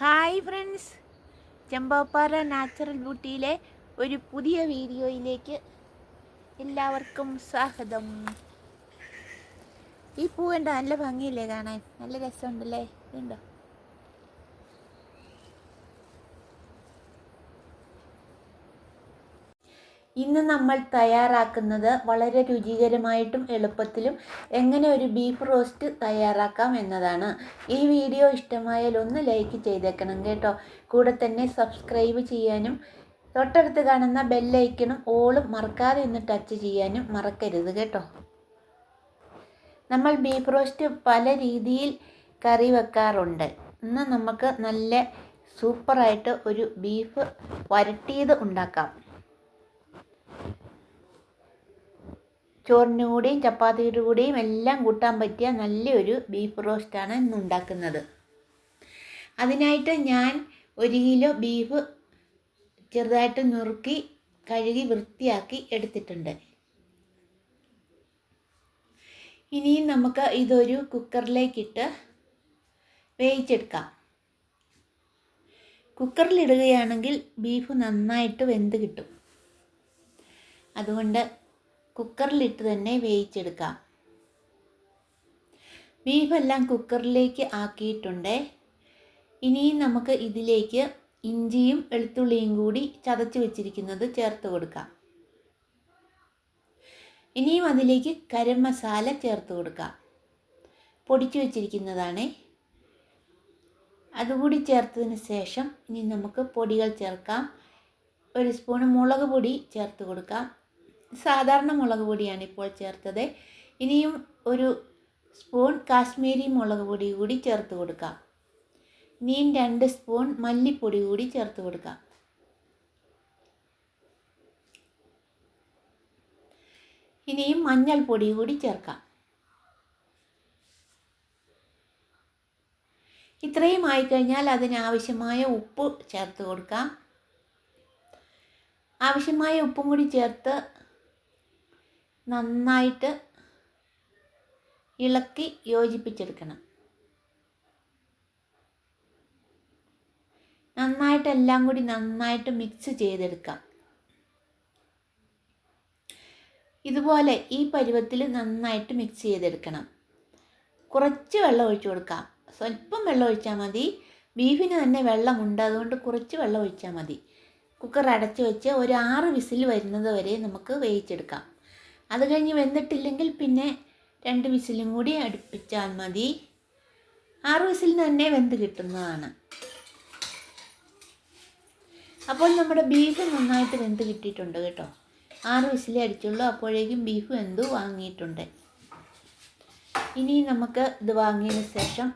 Hi friends Chembappara natural ബ്യൂട്ടിയിലെ ഒരു പുതിയ വീഡിയോയിലേക്ക് എല്ലാവർക്കും സ്വാഗതം. ഈ പൂവേണ്ട നല്ല ഭംഗിയില്ലേ കാണാൻ? നല്ല രസമുണ്ടല്ലേ? ഇതുണ്ടോ? ഇന്ന് നമ്മൾ തയ്യാറാക്കുന്നത് വളരെ രുചികരമായിട്ടും എളുപ്പത്തിലും എങ്ങനെ ഒരു ബീഫ് റോസ്റ്റ് തയ്യാറാക്കാം എന്നതാണ്. ഈ വീഡിയോ ഇഷ്ടമായാൽ ഒന്ന് ലൈക്ക് ചെയ്തേക്കണം കേട്ടോ. കൂടെ തന്നെ സബ്സ്ക്രൈബ് ചെയ്യാനും തൊട്ടടുത്ത് കാണുന്ന ബെല്ലൈക്കണും ഓളും മറക്കാതെ ഇന്ന് ടച്ച് ചെയ്യാനും മറക്കരുത് കേട്ടോ. നമ്മൾ ബീഫ് റോസ്റ്റ് പല രീതിയിൽ കറി വെക്കാറുണ്ട്. ഇന്ന് നമുക്ക് നല്ല സൂപ്പറായിട്ട് ഒരു ബീഫ് വരട്ടിയത് ഉണ്ടാക്കാം. ചോറിന്റെ കൂടെയും ചപ്പാത്തിയുടെ കൂടെയും എല്ലാം കൂട്ടാൻ പറ്റിയ നല്ലൊരു ബീഫ് റോസ്റ്റാണ് ഇന്ന് ഉണ്ടാക്കുന്നത്. അതിനായിട്ട് ഞാൻ ഒരു കിലോ ബീഫ് ചെറുതായിട്ട് നുറുക്കി കഴുകി വൃത്തിയാക്കി എടുത്തിട്ടുണ്ട്. ഇനിയും നമുക്ക് ഇതൊരു കുക്കറിലേക്കിട്ട് വേവിച്ചെടുക്കാം. കുക്കറിലിടുകയാണെങ്കിൽ ബീഫ് നന്നായിട്ട് വെന്ത് കിട്ടും. അതുകൊണ്ട് കുക്കറിലിട്ട് തന്നെ വേവിച്ചെടുക്കാം. ബീഫെല്ലാം കുക്കറിലേക്ക് ആക്കിയിട്ടുണ്ട്. ഇനിയും നമുക്ക് ഇതിലേക്ക് ഇഞ്ചിയും വെളുത്തുള്ളിയും കൂടി ചതച്ച് വെച്ചിരിക്കുന്നത് ചേർത്ത് കൊടുക്കാം. ഇനിയും അതിലേക്ക് കരം മസാല ചേർത്ത് കൊടുക്കാം. പൊടിച്ചു വെച്ചിരിക്കുന്നതാണ്. അതുകൂടി ചേർത്തതിന് ശേഷം ഇനി നമുക്ക് പൊടികൾ ചേർക്കാം. ഒരു സ്പൂൺ മുളക് പൊടി ചേർത്ത് കൊടുക്കാം. സാധാരണ മുളക് പൊടിയാണ് ഇപ്പോൾ ചേർത്തത്. ഇനിയും ഒരു സ്പൂൺ കാശ്മീരി മുളക് പൊടി കൂടി ചേർത്ത് കൊടുക്കാം. ഇനിയും രണ്ട് സ്പൂൺ മല്ലിപ്പൊടി കൂടി ചേർത്ത് കൊടുക്കാം. ഇനിയും മഞ്ഞൾപ്പൊടി കൂടി ചേർക്കാം. ഇത്രയും ആയിക്കഴിഞ്ഞാൽ അതിനാവശ്യമായ ഉപ്പ് ചേർത്ത് കൊടുക്കാം. ആവശ്യമായ ഉപ്പും കൂടി ചേർത്ത് നന്നായിട്ട് ഇളക്കി യോജിപ്പിച്ചെടുക്കണം. നന്നായിട്ട് എല്ലാം കൂടി നന്നായിട്ട് മിക്സ് ചെയ്തെടുക്കാം. ഇതുപോലെ ഈ പരുവത്തിൽ നന്നായിട്ട് മിക്സ് ചെയ്തെടുക്കണം. കുറച്ച് വെള്ളം ഒഴിച്ചു കൊടുക്കാം. സ്വല്പം വെള്ളം ഒഴിച്ചാൽ മതി. ബീഫിന് തന്നെ വെള്ളമുണ്ട്. അതുകൊണ്ട് കുറച്ച് വെള്ളം ഒഴിച്ചാൽ മതി. കുക്കർ അടച്ചു വെച്ച് ഒരു ആറ് വിസിൽ വരുന്നത് വരെ നമുക്ക് വേവിച്ചെടുക്കാം. അത് കഴിഞ്ഞ് വെന്തിട്ടില്ലെങ്കിൽ പിന്നെ രണ്ട് വിസിലും കൂടി അടുപ്പിച്ചാൽ മതി. ആറ് വിസിലിന് തന്നെ വെന്ത് കിട്ടുന്നതാണ്. അപ്പോൾ നമ്മുടെ ബീഫ് നന്നായിട്ട് വെന്ത് കിട്ടിയിട്ടുണ്ട് കേട്ടോ. ആറ് വിസിലേ അടിച്ചുള്ളൂ. അപ്പോഴേക്കും ബീഫ് വെന്തു വാങ്ങിയിട്ടുണ്ട്. ഇനി നമുക്ക് ഇത് വാങ്ങിയതിന് ശേഷം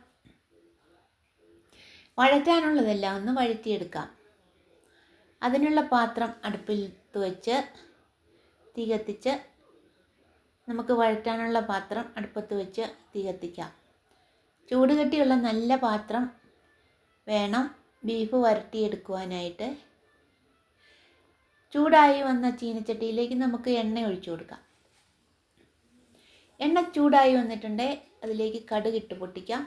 വഴറ്റാനുള്ളതെല്ലാം ഒന്ന് വഴറ്റിയെടുക്കാം. അതിനുള്ള പാത്രം അടുപ്പിൽ വെച്ച് തീ കത്തിച്ച് നമുക്ക് വഴറ്റാനുള്ള പാത്രം അടുപ്പത്ത് വെച്ച് തീ കത്തിക്കാം. ചൂട് കെട്ടിയുള്ള നല്ല പാത്രം വേണം ബീഫ് വരട്ടിയെടുക്കുവാനായിട്ട്. ചൂടായി വന്ന ചീനച്ചട്ടിയിലേക്ക് നമുക്ക് എണ്ണ ഒഴിച്ചു കൊടുക്കാം. എണ്ണ ചൂടായി വന്നിട്ടുണ്ട്. അതിലേക്ക് കടുക് ഇട്ട് പൊട്ടിക്കാം.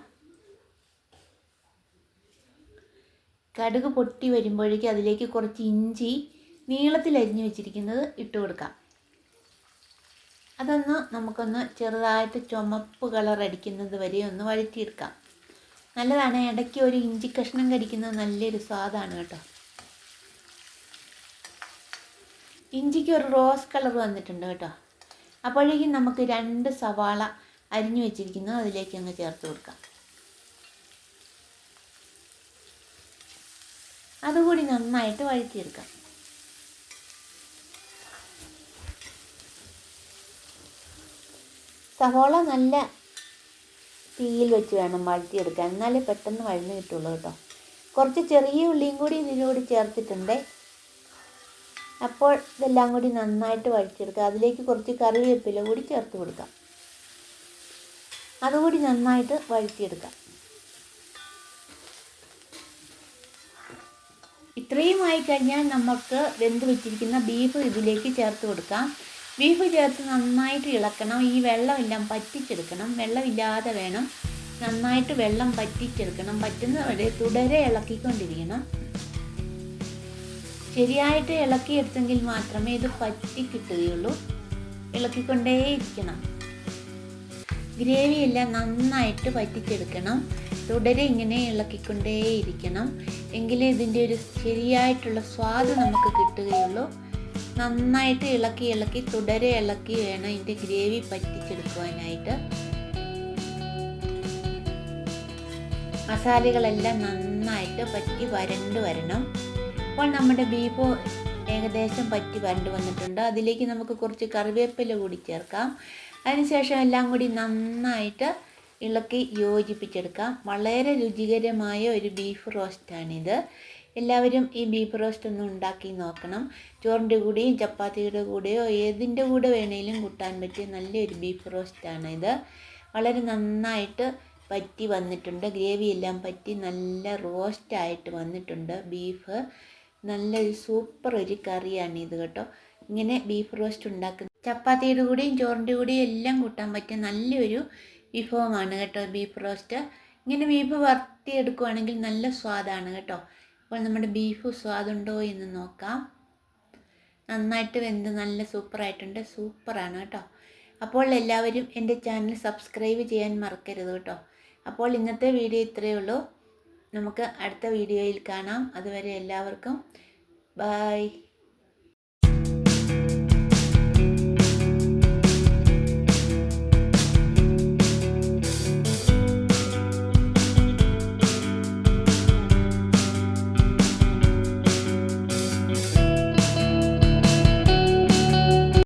കടുക് പൊട്ടി വരുമ്പോഴേക്കും അതിലേക്ക് കുറച്ച് ഇഞ്ചി നീളത്തിൽ അരിഞ്ഞു വെച്ചിരിക്കുന്നത് ഇട്ട് കൊടുക്കാം. അതൊന്ന് നമുക്കൊന്ന് ചെറുതായിട്ട് ചുമപ്പ് കളർ അടിക്കുന്നത് വരെ ഒന്ന് വഴറ്റിയെടുക്കാം. നല്ലതാണ് ഇടയ്ക്ക് ഒരു ഇഞ്ചി കഷ്ണം കടിക്കുന്നത് നല്ലൊരു സ്വാദാണ് കേട്ടോ. ഇഞ്ചിക്ക് ഒരു റോസ് കളർ വന്നിട്ടുണ്ട് കേട്ടോ. അപ്പോഴേക്കും നമുക്ക് രണ്ട് സവാള അരിഞ്ഞു വെച്ചിരിക്കുന്നത് അതിലേക്ക് അങ്ങ് ചേർത്ത് കൊടുക്കാം. അതുകൂടി നന്നായിട്ട് വഴറ്റിയെടുക്കാം. സവോള നല്ല തീയിൽ വെച്ച് വേണം വഴറ്റിയെടുക്കാൻ. എന്നാലേ പെട്ടെന്ന് വഴന്ന് കിട്ടുള്ളൂ കേട്ടോ. കുറച്ച് ചെറിയ ഉള്ളിയും കൂടി ഇതിനോട് ചേർത്തിട്ടുണ്ട്. അപ്പോൾ ഇതെല്ലാം കൂടി നന്നായിട്ട് വഴിച്ചെടുക്കുക അതിലേക്ക് കുറച്ച് കറിവേപ്പില കൂടി ചേർത്ത് കൊടുക്കാം. അതുകൂടി നന്നായിട്ട് വഴറ്റിയെടുക്കാം. ഇത്രയും ആയി കഴിഞ്ഞാൽ നമുക്ക് വെന്ത് വെച്ചിരിക്കുന്ന ബീഫ് ഇതിലേക്ക് ചേർത്ത് കൊടുക്കാം. ബീഫ് ചേർത്ത് നന്നായിട്ട് ഇളക്കണം. ഈ വെള്ളമെല്ലാം പറ്റിച്ചെടുക്കണം. വെള്ളമില്ലാതെ വേണം നന്നായിട്ട് വെള്ളം പറ്റിച്ചെടുക്കണം. പറ്റുന്ന വരെ തുടരെ ഇളക്കിക്കൊണ്ടിരിക്കണം. ശരിയായിട്ട് ഇളക്കിയെടുത്തെങ്കിൽ മാത്രമേ ഇത് പറ്റി കിട്ടുകയുള്ളൂ ഇളക്കിക്കൊണ്ടേയിരിക്കണം. ഗ്രേവി എല്ലാം നന്നായിട്ട് പറ്റിച്ചെടുക്കണം. തുടരെ ഇങ്ങനെ ഇളക്കിക്കൊണ്ടേയിരിക്കണം. എങ്കിലേ ഇതിന്റെ ഒരു ശരിയായിട്ടുള്ള സ്വാദ് നമുക്ക് കിട്ടുകയുള്ളൂ. നന്നായിട്ട് ഇളക്കി ഇളക്കി തുടരെ ഇളക്കി വേണം ഇതിന്റെ ഗ്രേവി പറ്റിച്ചെടുക്കുവാനായിട്ട്. മസാലകളെല്ലാം നന്നായിട്ട് പറ്റി വരണ്ട് വരണം. അപ്പോൾ നമ്മുടെ ബീഫ് ഏകദേശം പറ്റി വരണ്ട് വന്നിട്ടുണ്ട്. അതിലേക്ക് നമുക്ക് കുറച്ച് കറിവേപ്പില കൂടി ചേർക്കാം. അതിനുശേഷം എല്ലാം കൂടി നന്നായിട്ട് ഇളക്കി യോജിപ്പിച്ചെടുക്കാം. വളരെ രുചികരമായ ഒരു ബീഫ് റോസ്റ്റാണിത്. എല്ലാവരും ഈ ബീഫ് റോസ്റ്റ് ഒന്ന് ഉണ്ടാക്കി നോക്കണം. ചോറിന്റെ കൂടെയും ചപ്പാത്തിയുടെ കൂടെയോ ഏതിന്റെ കൂടെ വേണേലും കൂട്ടാൻ പറ്റിയ നല്ലൊരു ബീഫ് റോസ്റ്റാണ് ഇത്. വളരെ നന്നായിട്ട് പറ്റി വന്നിട്ടുണ്ട്. ഗ്രേവി എല്ലാം പറ്റി നല്ല റോസ്റ്റായിട്ട് വന്നിട്ടുണ്ട് ബീഫ്. നല്ലൊരു സൂപ്പർ ഒരു കറിയാണ് ഇത് കേട്ടോ. ഇങ്ങനെ ബീഫ് റോസ്റ്റ് ഉണ്ടാക്കുന്ന ചപ്പാത്തിയുടെ കൂടെയും ചോറിന്റെ കൂടെയും എല്ലാം കൂട്ടാൻ പറ്റിയ നല്ലൊരു വിഭവമാണ് കേട്ടോ ബീഫ് റോസ്റ്റ്. ഇങ്ങനെ ബീഫ് വറുത്തിയെടുക്കുവാണെങ്കിൽ നല്ല സ്വാദാണ് കേട്ടോ. അപ്പോൾ നമ്മുടെ ബീഫ് സ്വാദുണ്ടോ എന്ന് നോക്കാം. നന്നായിട്ട് വെന്ത് നല്ല സൂപ്പറായിട്ടുണ്ട്. സൂപ്പറാണ് കേട്ടോ. അപ്പോൾ എല്ലാവരും എന്റെ ചാനൽ സബ്സ്ക്രൈബ് ചെയ്യാൻ മറക്കരുത് കേട്ടോ. അപ്പോൾ ഇന്നത്തെ വീഡിയോ ഇത്രയേ ഉള്ളൂ. നമുക്ക് അടുത്ത വീഡിയോയിൽ കാണാം. അതുവരെ എല്ലാവർക്കും ബായ്